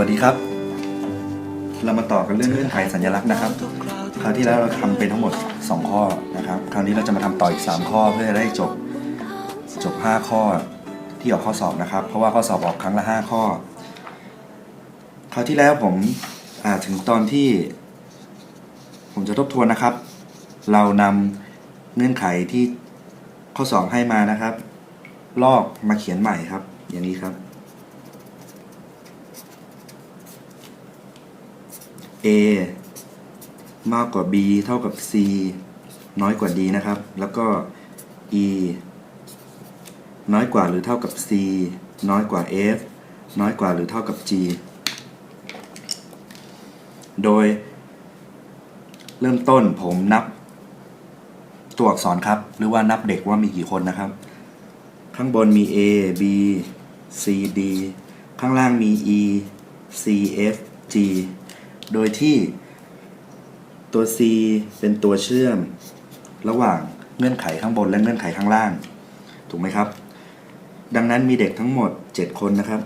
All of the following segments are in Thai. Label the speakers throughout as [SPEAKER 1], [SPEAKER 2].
[SPEAKER 1] วั
[SPEAKER 2] ส
[SPEAKER 3] ดีครับ เรามาต่อกันเรื่องเงื่อนไขสัญลักษณ์นะครับ คราวที่แล้วเราทำไปทั้งหมด 2 ข้อนะครับ คราวนี้เราจะมาทำต่ออีก 3 ข้อเพื่อได้จบจบ 5 ข้อที่ออกข้อสอบนะครับ เพราะว่าข้อสอบออกครั้งละ 5 ข้อ คราวที่แล้วผมถึงตอนที่ ผมจะทบทวนนะครับ เรานำเงื่อนไขที่ข้อสอบให้มานะครับ ลอกมาเขียนใหม่ครับ อย่างนี้ครับ A มากกว่า B เท่ากับ C น้อยกว่า D นะครับ แล้วก็ E น้อยกว่าหรือเท่ากับ C น้อยกว่า F น้อยกว่าหรือเท่ากับ G โดย เริ่มต้นผมนับ ตัวอักษรครับ หรือว่านับเด็กว่ามีกี่คนนะครับ ข้างบนมี A B C D ข้างล่างมี E C F G โดยที่ตัว C เป็นตัวเชื่อม ระหว่างเงื่อนไขข้างบนและเงื่อนไขข้างล่าง ถูกไหมครับ ดังนั้นมีเด็กทั้งหมด 7 คนนะครับ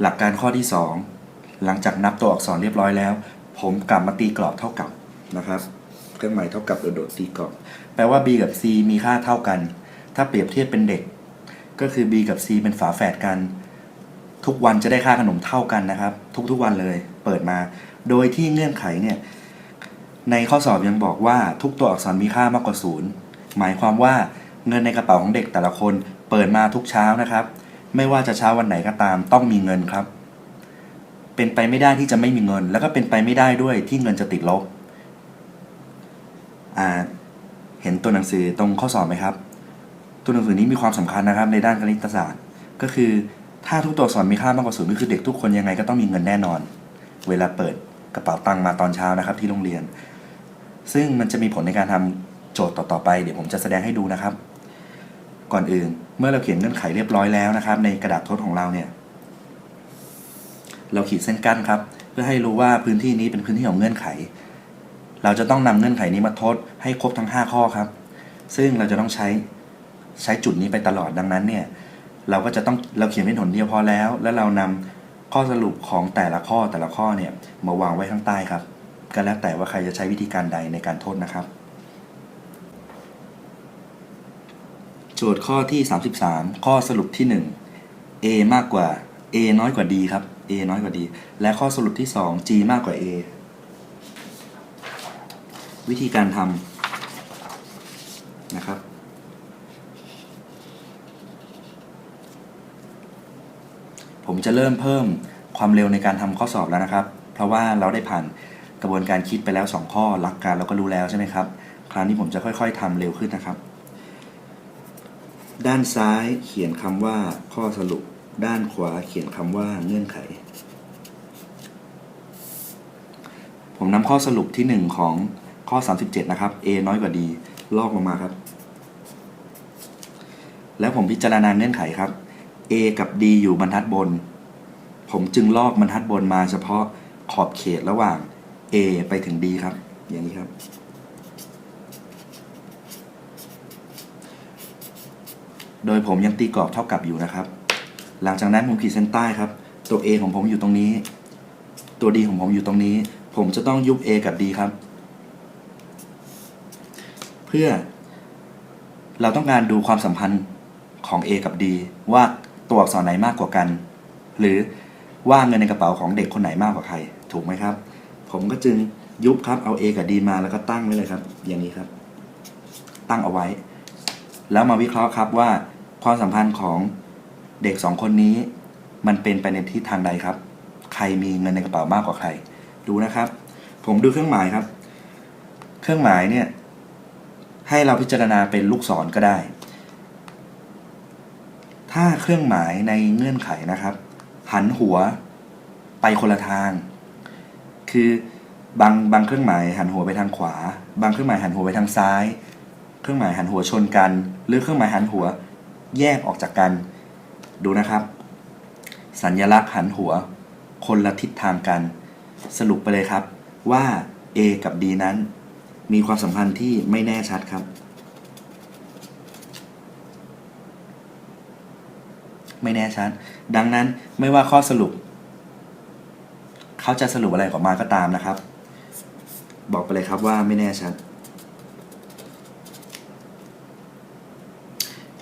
[SPEAKER 3] หลักการข้อที่ 2 หลังจากนับตัวอักษรเรียบร้อยแล้ว ผมกลับมาตีกรอบเท่ากับนะครับ เครื่องหมายเท่ากับโดดตีกรอบ แปลว่า b กับ c มีค่าเท่ากัน ถ้าเปรียบเทียบเป็นเด็ก ก็คือ b กับ c เป็นฝาแฝดกัน ทุกวันจะได้ค่าขนมเท่ากันนะครับ ทุกๆวันเลยเปิดมา โดยที่เงื่อนไขเนี่ยในข้อสอบยังบอกว่าทุกตัวอักษรมีค่ามากกว่าศูนย์หมายความว่าเงินในกระเป๋าของเด็กแต่ละคน เปิดมาทุกเช้านะครับ ไม่ว่าจะเช้าวันไหนก็ตาม ต้องมีเงินครับ เป็นไปไม่ได้ที่จะไม่มีเงิน แล้วก็เป็นไปไม่ได้ด้วยที่เงินจะติดลบอ่าเห็นตัวหนังสือตรงข้อสอบไหมครับ ตัวหนังสือนี้มีความสำคัญนะครับ ในด้านคณิตศาสตร์ ก็คือถ้าทุกตัวอักษรมีค่ามากกว่าศูนย์ก็คือเด็กทุกคนยังไงก็ต้องมีเงินแน่นอน เวลาเปิดกระเป๋าตังค์มาตอนเช้านะครับ ที่โรงเรียน ซึ่งมันจะมีผลในการทำโจทย์ต่อๆไป เดี๋ยวผมจะแสดงให้ดูนะครับ ก่อนอื่นเมื่อเราเขียนเงื่อนไขเรียบร้อยแล้วนะครับ ในกระดาษทดของเราเนี่ย เราขีดเส้นกั้นครับ เพื่อให้รู้ว่าพื้นที่นี้เป็นพื้นที่ของเงื่อนไข เราจะต้องนำเงื่อนไขนี้มาทดให้ครบทั้ง 5 ข้อครับ ซึ่งเราจะต้องใช้ ใช้จุดนี้ไปตลอดดังนั้นเนี่ยเราก็จะต้องเราเขียนเป็นหนเดียวพอแล้ว แล้วเรานำข้อสรุปของแต่ละข้อแต่ละข้อเนี่ยมาวางไว้ข้างใต้ครับ ก็แล้วแต่ว่าใครจะใช้วิธีการใดในการทดนะครับ โจทย์ข้อที่ 33 ข้อสรุปที่ 1 a มากกว่า a น้อยกว่า d ครับ a น้อยกว่า d และข้อสรุปที่ 2 g มากกว่า a วิธีการทำนะครับ ผมจะเริ่มเพิ่มความเร็วในการทำข้อสอบแล้วนะครับ เพราะว่าเราได้ผ่านกระบวนการคิดไปแล้ว 2 ข้อหลักการเราก็รู้แล้วใช่ไหมครับคราวนี้ผมจะค่อย ๆทำเร็วขึ้นนะครับ ด้านซ้ายเขียนคำว่าข้อสรุป ด้านขวาเขียนคำว่าเงื่อนไข ผมนำข้อสรุปที่ 1 ของข้อ 37 นะครับ a น้อยกว่า d ลอกลงมาครับ แล้วผมพิจารณาเงื่อนไขครับ a กับ d อยู่บรรทัดบน ผมจึงลอกบรรทัดบนมาเฉพาะขอบเขตระหว่าง a ไปถึง d ครับ อย่างนี้ครับ โดยผมยังตีกรอบเท่ากับอยู่นะครับ หลังจากนั้นผมขีดเส้นใต้ครับ ตัว a ของผมอยู่ตรงนี้ ตัว d ของผมอยู่ตรงนี้ ผมจะต้องยุบ a กับ d ครับ เพื่อเราต้องการดูความสัมพันธ์ของ A กับ D ว่า ตัวอักษรไหนมากกว่ากัน หรือว่าเงินในกระเป๋าของเด็กคนไหนมากกว่าใคร ถูกไหมครับ ผมก็จึงยุบครับเอา A กับ D มาแล้วก็ตั้งไว้เลยครับ อย่างนี้ครับ ตั้งเอาไว้ แล้วมาวิเคราะห์ครับว่าความสัมพันธ์ของเด็กสองคนนี้ มันเป็นไปในทิศทางใดครับ ใครมีเงินในกระเป๋ามากกว่าใคร ดูนะครับ ผมดูเครื่องหมายครับ เครื่องหมายเนี่ยให้เราพิจารณาเป็นลูกศรก็ได้ ถ้าเครื่องหมายในเงื่อนไขนะครับ หันหัวไปคนละทาง คือบางบางเครื่องหมายหันหัวไปทางขวา บางเครื่องหมายหันหัวไปทางซ้าย เครื่องหมายหันหัวชนกัน หรือเครื่องหมายหันหัวแยกออกจากกัน ดูนะครับ สัญลักษณ์หันหัว คนละทิศทางกัน สรุปไปเลยครับว่า A กับ D นั้น มีความสัมพันธ์ที่ไม่แน่ชัดครับ ไม่แน่ชัด ดังนั้นไม่ว่าข้อสรุป เขาจะสรุปอะไรออกมาก็ตามนะครับ บอกไปเลยครับว่าไม่แน่ชัด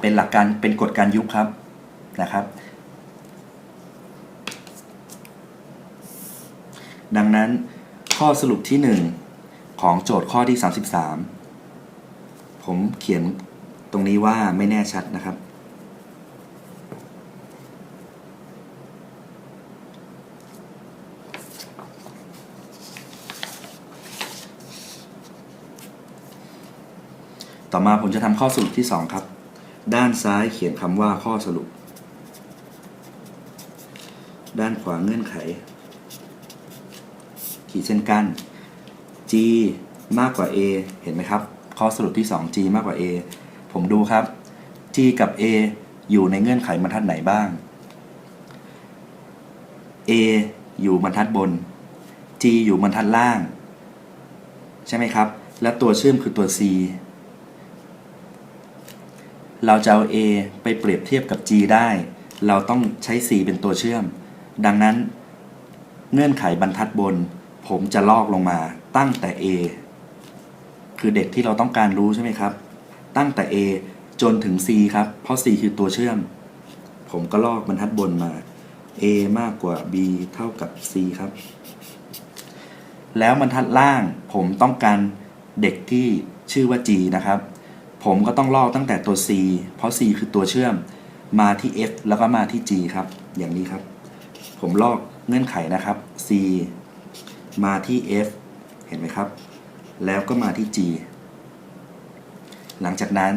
[SPEAKER 3] เป็นหลักการเป็นกฎการยุบครับนะครับ ดังนั้นข้อสรุปที่ 1 ของโจทย์ข้อที่ 33 ผมเขียนตรงนี้ว่าไม่แน่ชัดนะครับ ต่อมาผมจะทำข้อสรุปที่ 2 ครับ ด้านซ้ายเขียนคำว่าข้อสรุป ด้านขวาเงื่อนไข ขีดเส้นกั้น g มากกว่า a เห็นไหมครับ ข้อสรุปที่ 2 g มากกว่า a ผมดูครับ g กับ a อยู่ในเงื่อนไขบรรทัดไหนบ้าง a อยู่บรรทัดบน g อยู่บรรทัดล่าง ใช่ไหมครับ และตัวเชื่อมคือตัว c เราจะเอา A ไปเปรียบเทียบกับ G ได้ เราต้องใช้ C เป็นตัวเชื่อม ดังนั้น เงื่อนไขบรรทัดบน ผมจะลอกลงมาตั้งแต่ A คือเด็กที่เราต้องการรู้ใช่ไหมครับ ตั้งแต่ A จนถึง C ครับ เพราะ C คือตัวเชื่อม ผมก็ลอกบรรทัดบนมา A มากกว่า B เท่ากับ C ครับ แล้วบรรทัดล่างผมต้องการเด็กที่ชื่อว่า G นะครับ ผมก็ต้องลอกตั้งแต่ตัว C เพราะ C คือตัวเชื่อม มาที่ F แล้วก็มาที่ G ครับ อย่างนี้ครับ ผมลอกเงื่อนไขนะครับ C มาที่ F เห็นไหมครับ แล้วก็มาที่ G หลังจากนั้น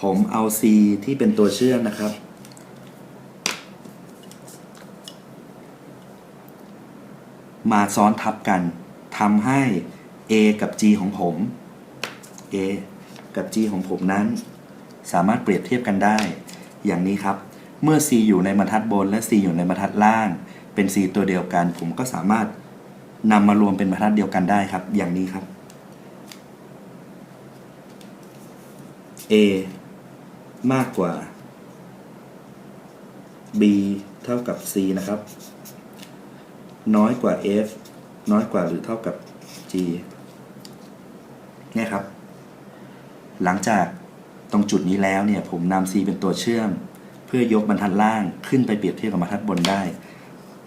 [SPEAKER 3] ผมเอา C ที่เป็นตัวเชื่อมนะครับ มาซ้อนทับกันทำให้ A กับ G ของผม A กับ G ของผมนั้น สามารถเปรียบเทียบกันได้ อย่างนี้ครับ เมื่อ C อยู่ในบรรทัดบนและ C อยู่ในบรรทัดล่าง เป็น C ตัวเดียวกัน ผมก็สามารถนำมารวมเป็นบรรทัดเดียวกันได้ครับ อย่างนี้ครับ A มากกว่า B เท่ากับ C นะครับ น้อยกว่า F น้อยกว่าหรือเท่ากับ G เนี่ยครับ หลังจากตรงจุดนี้แล้วเนี่ยผมนำ C เป็นตัวเชื่อม เพื่อยกบรรทัดล่างขึ้นไปเปรียบเทียบกับบรรทัดบนได้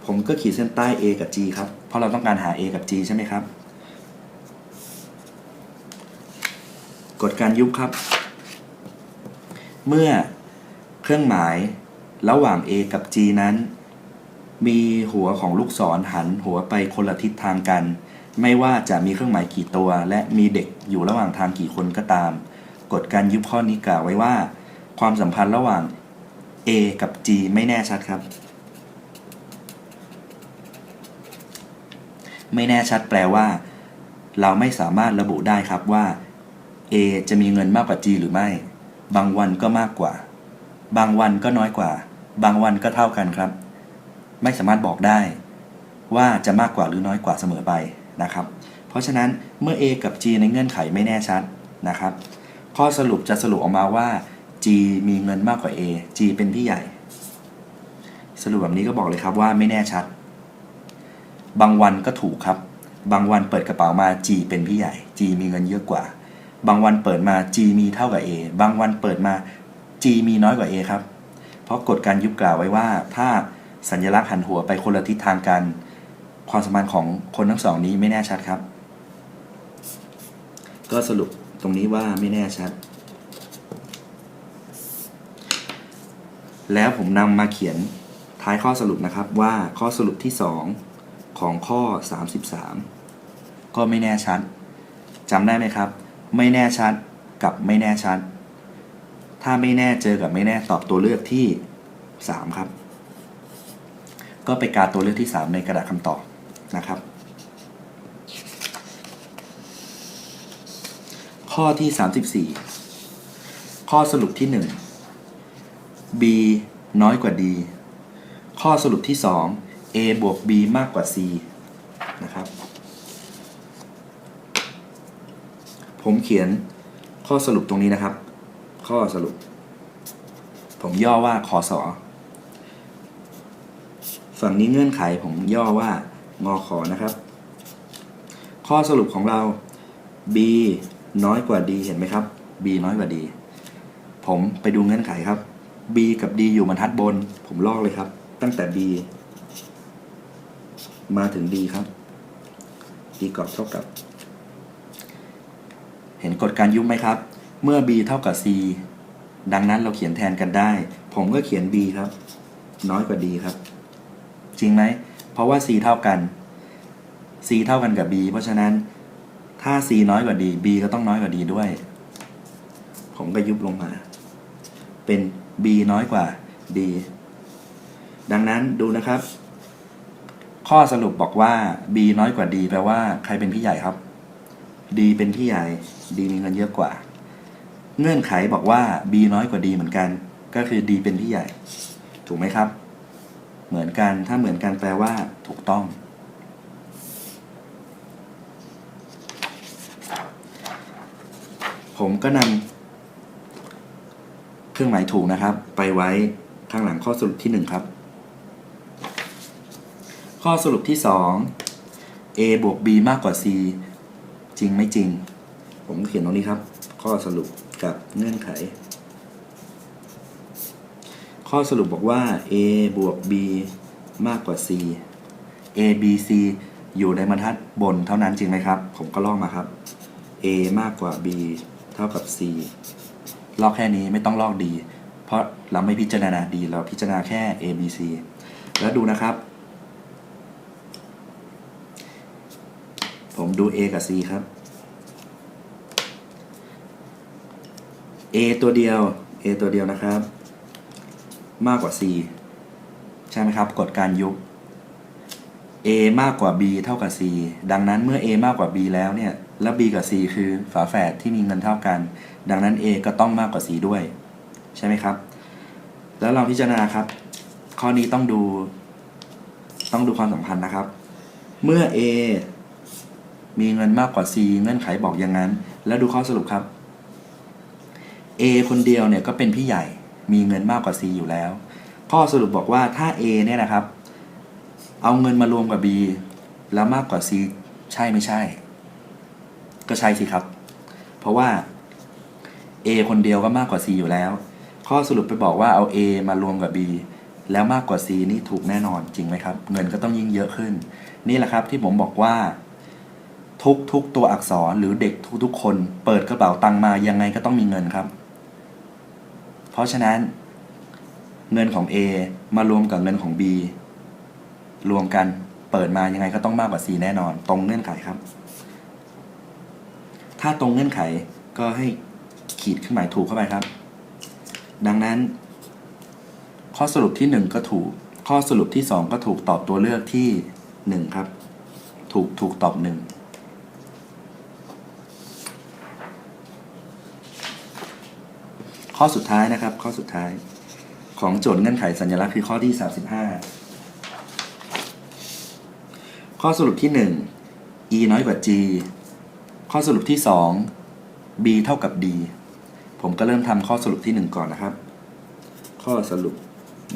[SPEAKER 3] ผมก็ขีดเส้นใต้ A กับ G ครับ เพราะเราต้องการหา A กับ G ใช่ไหมครับกฎการยุบครับ เมื่อเครื่องหมายระหว่าง A กับ G นั้น มีหัวของลูกศรหันหัวไปคนละทิศทางกัน ไม่ว่าจะมีเครื่องหมายกี่ตัว และมีเด็กอยู่ระหว่างทางกี่คนก็ตาม กฎการยุบข้อนี้กล่าวไว้ว่า ความสัมพันธ์ระหว่าง A กับ G ไม่แน่ชัดครับ ไม่แน่ชัดแปลว่า เราไม่สามารถระบุได้ครับว่า A จะมีเงินมากกว่า G หรือไม่ บางวันก็มากกว่า บางวันก็น้อยกว่า บางวันก็เท่ากันครับ ไม่สามารถบอกได้ ว่าจะมากกว่าหรือน้อยกว่าเสมอไปนะครับ เพราะฉะนั้นเมื่อ A กับ G ในเงื่อนไขไม่แน่ชัดนะครับ ข้อสรุปจะสรุปออกมาว่า G มีเงินมากกว่า A G เป็นพี่ใหญ่ สรุปแบบนี้ก็บอกเลยครับว่าไม่แน่ชัด บางวันก็ถูกครับ บางวันเปิดกระเป๋ามา G เป็นพี่ใหญ่ G มีเงินเยอะกว่า บางวันเปิดมา G มีเท่ากับ A บางวันเปิดมา G มีน้อยกว่า A ครับ เพราะกฎการยุบกล่าวไว้ว่า ถ้าสัญลักษณ์หันหัวไปคนละทิศทางกัน ความสัมพันธ์ของคนทั้งสองนี้ไม่แน่ชัดครับ ก็สรุป ตรงนี้ว่าไม่แน่ชัด แล้วผมนำมาเขียนท้ายข้อสรุปนะครับว่าข้อสรุปที่ 2 ของข้อ 33 ก็ไม่แน่ชัดจำได้ไหมครับ ไม่แน่ชัดกับไม่แน่ชัด ถ้าไม่แน่เจอกับไม่แน่ตอบตัวเลือกที่ 3 ครับ ก็ไปการตัวเลือกที่ 3 ในกระดาษคำตอบนะครับ ข้อที่ 34 ข้อสรุปที่ 1 b น้อยกว่า d ข้อสรุปที่ 2 a บวก b มากกว่า c นะครับ ผมเขียนข้อสรุปตรงนี้นะครับ ข้อสรุป ผมย่อว่าคอสอฝั่งนี้เงื่อนไขผมย่อว่างอขอนะครับ ข้อสรุปของเรา b น้อยกว่า d เห็นไหมครับ b น้อยกว่า d ผมไปดูเงื่อนไขครับ b กับ d อยู่บรรทัดบน ผมลอกเลยครับ ตั้งแต่ b มาถึง d ครับ d กรอบเท่ากับ เห็นกฎการยุบไหมครับ เมื่อ b เท่ากับ c ดังนั้นเราเขียนแทนกันได้ ผมก็เขียน b ครับ น้อยกว่า d ครับ จริงไหม เพราะว่า c เท่ากัน c เท่ากันกับ b เพราะฉะนั้น ถ้า c น้อยกว่า d b ก็ต้องน้อยกว่า d ด้วย ผมก็ยุบลงมา เป็น b น้อยกว่า d ดังนั้นดูนะครับ ข้อสรุปบอกว่า b น้อยกว่า d แปลว่าใครเป็นพี่ใหญ่ครับ d เป็นพี่ใหญ่ d มีเงินเยอะกว่า เงื่อนไขบอกว่า b น้อยกว่า d เหมือนกัน ก็คือ d เป็นพี่ใหญ่ ถูกไหมครับ เหมือนกันถ้าเหมือนกันแปลว่า ถูกต้อง ผมก็นำเครื่องหมายถูกนะครับ ไปไว้ข้างหลังข้อสรุปที่หนึ่งครับ ข้อสรุปที่สอง a บวก b มากกว่า c จริงไม่จริง ผมเขียนตรงนี้ครับ ข้อสรุปกับเงื่อนไข ข้อสรุปบอกว่า a บวก b มากกว่า c a b c อยู่ในบรรทัดบนเท่านั้นจริงไหมครับ ผมก็ลอกมาครับ a มากกว่า b ท่ากับ c ลอกแค่นี้ไม่ต้องลอก d เพราะเราไม่พิจารณา d เราพิจารณาแค่ a b c แล้วดูนะครับ ผมดู a กับ c ครับ a ตัวเดียว a ตัวเดียวนะครับ มากกว่า c ใช่ไหมครับกฎการยุบ a มากกว่า b เท่ากับ c ดังนั้นเมื่อ a มากกว่า b แล้วเนี่ย แล้ว b กับ c คือฝาแฝดที่มีเงินเท่ากัน ดังนั้น a ก็ต้องมากกว่า c ด้วย ใช่ไหมครับ แล้วเราพิจารณาครับ ข้อนี้ต้องดู ต้องดูความสัมพันธ์นะครับ เมื่อ a มีเงินมากกว่า c เงื่อนไขบอกอย่างนั้น แล้วดูข้อสรุปครับ a คนเดียวเนี่ยก็เป็นพี่ใหญ่ มีเงินมากกว่า c อยู่แล้ว ข้อสรุปบอกว่าถ้า a เนี่ยนะครับ เอาเงินมารวมกับ b แล้วมากกว่า c ใช่ไม่ใช่ ก็ใช่สิครับ เพราะว่า a คนเดียวก็มากกว่า c อยู่แล้ว ข้อสรุปไปบอกว่าเอา a มารวมกับ b แล้วมากกว่า c นี่ถูกแน่นอนจริงไหมครับ เงินก็ต้องยิ่งเยอะขึ้น นี่แหละครับที่ผมบอกว่า ทุกทุกตัวอักษรหรือเด็กทุกทุกคน เปิดกระเป๋าตังมายังไงก็ต้องมีเงินครับ เพราะฉะนั้น เงินของ A มารวมกับเงินของ B รวมกันเปิดมายังไงก็ต้องมากกว่า C แน่นอน ตรงเงื่อนไขครับ ถ้าตรงเงื่อนไขก็ให้ขีดเครื่องหมายถูกเข้าไปครับ ดังนั้น ข้อสรุปที่ 1 ก็ถูก ข้อสรุปที่ 2 ก็ถูกตอบตัวเลือกที่ 1 ครับ ถูกถูกตอบ 1ข้อสุดท้ายนะครับ ข้อสุดท้ายของโจทย์เงื่อนไขสัญลักษณ์คือข้อที่ 35 ข้อสรุปที่ 1 e น้อยกว่า g ข้อสรุปที่ 2 b เท่ากับ d ผมก็เริ่มทำข้อสรุปที่ 1 ก่อนนะครับ ข้อสรุป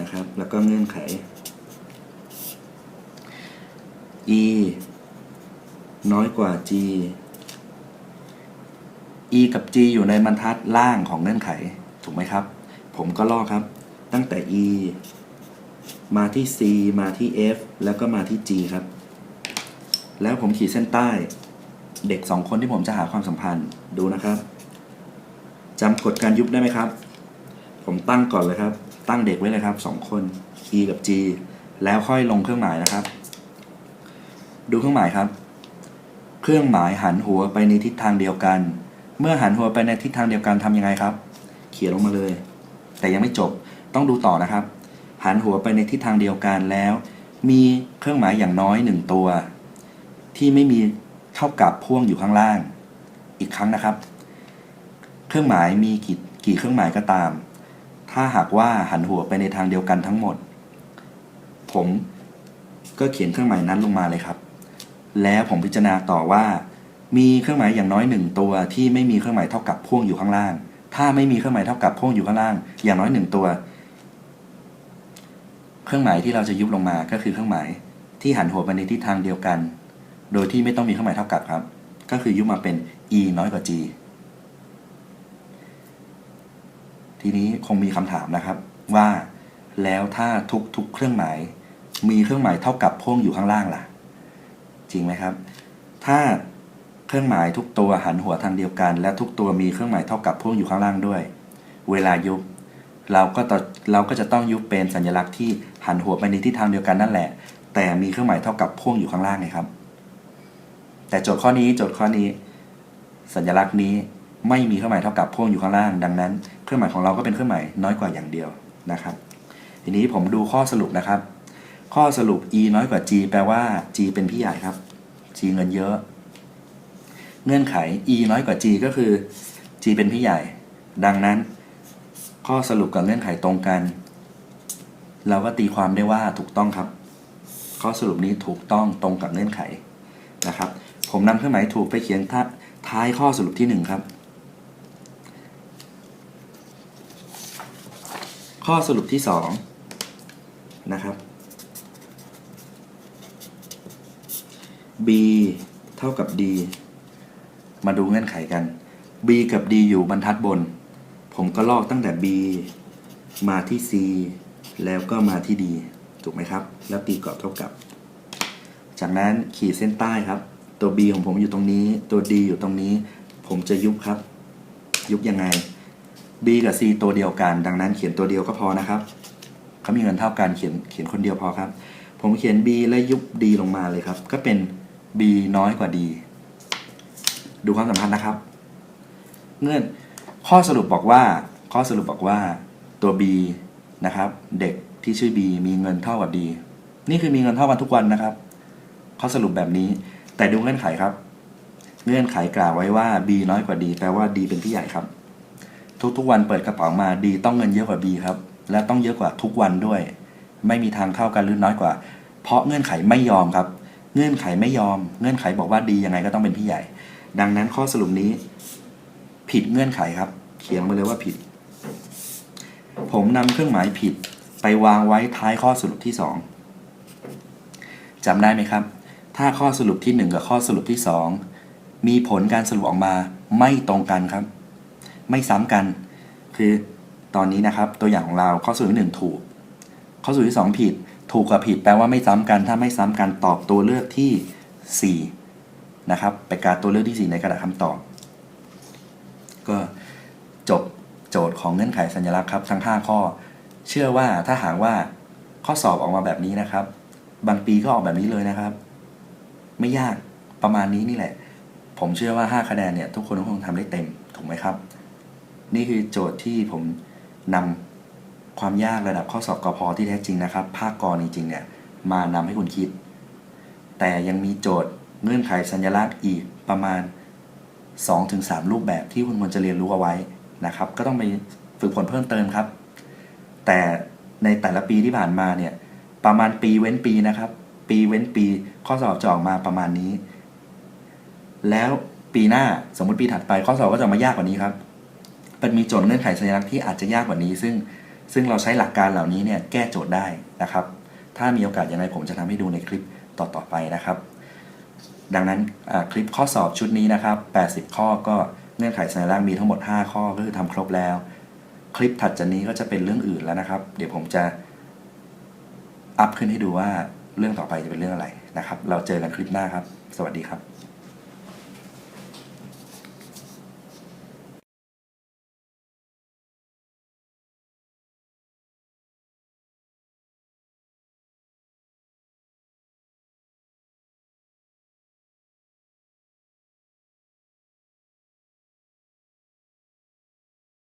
[SPEAKER 3] นะครับ แล้วก็เงื่อนไข e น้อยกว่า g e กับ g อยู่ในบรรทัดล่างของเงื่อนไข ถูกไหมครับ ผมก็ลอกครับ ตั้งแต่ e มาที่ c มาที่ f แล้วก็มาที่ g ครับ แล้วผมขีดเส้นใต้ เด็กสองคนที่ผมจะหาความสัมพันธ์ดูนะครับจำกฎการยุบได้ไหมครับ ผมตั้งก่อนเลยครับ ตั้งเด็กไว้เลยครับสองคน e กับ g แล้วค่อยลงเครื่องหมายนะครับ ดูเครื่องหมายครับ เครื่องหมายหันหัวไปในทิศทางเดียวกัน เมื่อหันหัวไปในทิศทางเดียวกันทำยังไงครับ เขียนลงมาเลย แต่ยังไม่จบต้องดูต่อนะครับ หันหัวไปในทิศทางเดียวกันแล้ว มีเครื่องหมายอย่างน้อยหนึ่งตัว ที่ไม่มี เท่ากับพ่วงอยู่ข้างล่าง อีกครั้งนะครับ เครื่องหมายมีกี่กี่เครื่องหมายก็ตาม ถ้าหากว่าหันหัวไปในทางเดียวกันทั้งหมด ผมก็เขียนเครื่องหมายนั้นลงมาเลยครับ แล้วผมพิจารณาต่อว่า มีเครื่องหมายอย่างน้อยหนึ่งตัวที่ไม่มีเครื่องหมายเท่ากับพ่วงอยู่ข้างล่าง ถ้าไม่มีเครื่องหมายเท่ากับพ่วงอยู่ข้างล่าง อย่างน้อยหนึ่งตัว เครื่องหมายที่เราจะยุบลงมาก็คือเครื่องหมายที่หันหัวไปในทิศทางเดียวกัน โดยที่ไม่ต้องมีเครื่องหมายเท่ากับครับ ก็คือยุบมาเป็น e น้อยกว่า g ทีนี้คงมีคำถามนะครับว่าแล้วถ้าทุกทุกเครื่องหมาย มีเครื่องหมายเท่ากับพ่วงอยู่ข้างล่างล่ะ จริงไหมครับ ถ้าเครื่องหมายทุกตัวหันหัวทางเดียวกัน และทุกตัวมีเครื่องหมายเท่ากับพ่วงอยู่ข้างล่างด้วย เวลายุบเราก็ต่อเราก็จะต้องยุบเป็นสัญลักษณ์ที่หันหัวไปในทิศทางเดียวกันนั่นแหละ แต่มีเครื่องหมายเท่ากับพ่วงอยู่ข้างล่างไงครับ แต่โจทย์ข้อนี้โจทย์ข้อนี้ สัญลักษณ์นี้ไม่มีเครื่องหมายเท่ากับพ่วงอยู่ข้างล่าง ดังนั้น เครื่องหมายของเราก็เป็นเครื่องหมายน้อยกว่าอย่างเดียวนะครับ ทีนี้ผมดูข้อสรุปนะครับ ข้อสรุป e น้อยกว่า g แปลว่า g เป็นพี่ใหญ่ครับ g เงินเยอะ เงื่อนไข e น้อยกว่า g ก็คือ g เป็นพี่ใหญ่ ดังนั้น ข้อสรุปกับเงื่อนไขตรงกัน เราก็ตีความได้ว่าถูกต้องครับ ข้อสรุปนี้ถูกต้องตรงกับเงื่อนไขนะครับ ผมนำเครื่องหมายถูกไปเขียนท้าท้ายข้อสรุปที่หนึ่งครับ ข้อสรุปที่สองนะครับ b เท่ากับ d มาดูเงื่อนไขกัน b กับ d อยู่บรรทัดบน ผมก็ลอกตั้งแต่ b มาที่ c แล้วก็มาที่ d ถูกไหมครับ แล้วตีกรอบเท่ากับ จากนั้นขีดเส้นใต้ครับ ตัว b ของผมอยู่ตรงนี้ ตัว d อยู่ตรงนี้ ผมจะยุบครับ ยุบยังไง b กับ c ตัวเดียวกัน ดังนั้นเขียนตัวเดียวก็พอนะครับเขามีเงินเท่ากันเขียนเขียนคนเดียวพอครับ ผมเขียน b และยุบ d ลงมาเลยครับ ก็เป็น b น้อยกว่า d ดูความสัมพันธ์นะครับ เงื่อนข้อสรุปบอกว่า ข้อสรุปบอกว่าตัว b นะครับ เด็กที่ชื่อ b มีเงินเท่ากับ d นี่คือมีเงินเท่ากันทุกวันนะครับ ข้อสรุปแบบนี้ แต่ดูเงื่อนไขครับ เงื่อนไขกล่าวไว้ว่า b น้อยกว่า d แปลว่า d เป็นพี่ใหญ่ครับ ทุกๆวันเปิดกระเป๋ามา d ต้องเงินเยอะกว่า b ครับ และต้องเยอะกว่าทุกวันด้วย ไม่มีทางเท่ากันหรือน้อยกว่า เพราะเงื่อนไขไม่ยอมครับ เงื่อนไขไม่ยอม เงื่อนไขบอกว่าดียังไงก็ต้องเป็นพี่ใหญ่ ดังนั้นข้อสรุปนี้ ผิดเงื่อนไขครับ เขียนมาเลยว่าผิด ผมนำเครื่องหมายผิดไปวางไว้ท้ายข้อสรุปที่สองจำได้ไหมครับ ถ้าข้อสรุปที่หนึ่งกับข้อสรุปที่สองมีผลการสรุปออกมาไม่ตรงกันครับ ไม่ซ้ำกัน คือตอนนี้นะครับตัวอย่างของเราข้อสรุปที่หนึ่งถูก ข้อสรุปที่สองผิด ถูกกับผิดแปลว่าไม่ซ้ำกัน ถ้าไม่ซ้ำกันตอบตัวเลือกที่สี่นะครับไปการตัวเลือกที่สี่ในกระดาษคำตอบ ก็จบโจทย์ของเงื่อนไขสัญลักษณ์ครับทั้ง 5 ข้อ เชื่อว่าถ้าหากว่าข้อสอบออกมาแบบนี้นะครับ บางปีก็ออกแบบนี้เลยนะครับ ไม่ยากประมาณนี้นี่แหละ ผมเชื่อว่า 5 คะแนนเนี่ย ทุกคนคงทำได้เต็ม ถูกไหมครับ นี่คือโจทย์ที่ผมนำความยากระดับข้อสอบกพที่แท้จริงนะครับ ภาคกรจริงๆเนี่ย มานำให้คุณคิด แต่ยังมีโจทย์เงื่อนไขสัญลักษณ์อีกประมาณ 2-3 รูปแบบที่คุณควรจะเรียนรู้เอาไว้นะครับ ก็ต้องไปฝึกฝนเพิ่มเติมครับ แต่ในแต่ละปีที่ผ่านมาเนี่ย ประมาณปีเว้นปีนะครับ ปีเว้นปี ข้อสอบจะออกมาประมาณนี้ แล้วปีหน้าสมมติปีถัดไป ข้อสอบก็จะมายากกว่านี้ครับมันมีโจทย์เงื่อนไขสัญลักษณ์ที่อาจจะยากกว่านี้ ซึ่งซึ่งเราใช้หลักการเหล่านี้เนี่ยแก้โจทย์ได้นะครับ ถ้ามีโอกาสยังไงผมจะทำให้ดูในคลิปต่อๆไปนะครับ ดังนั้นคลิปข้อสอบชุดนี้นะครับ 80 ข้อก็เงื่อนไขสัญลักษณ์มีทั้งหมด 5 ข้อก็คือทำครบแล้ว คลิปถัดจากนี้ก็จะเป็นเรื่องอื่นแล้วนะครับ เดี๋ยวผมจะอัพขึ้นให้ดูว่า เรื่องต่อไปจะเป็นเรื่องอะไรนะครับ เราเจอกันคลิปหน้าครับ สวัสดีครับ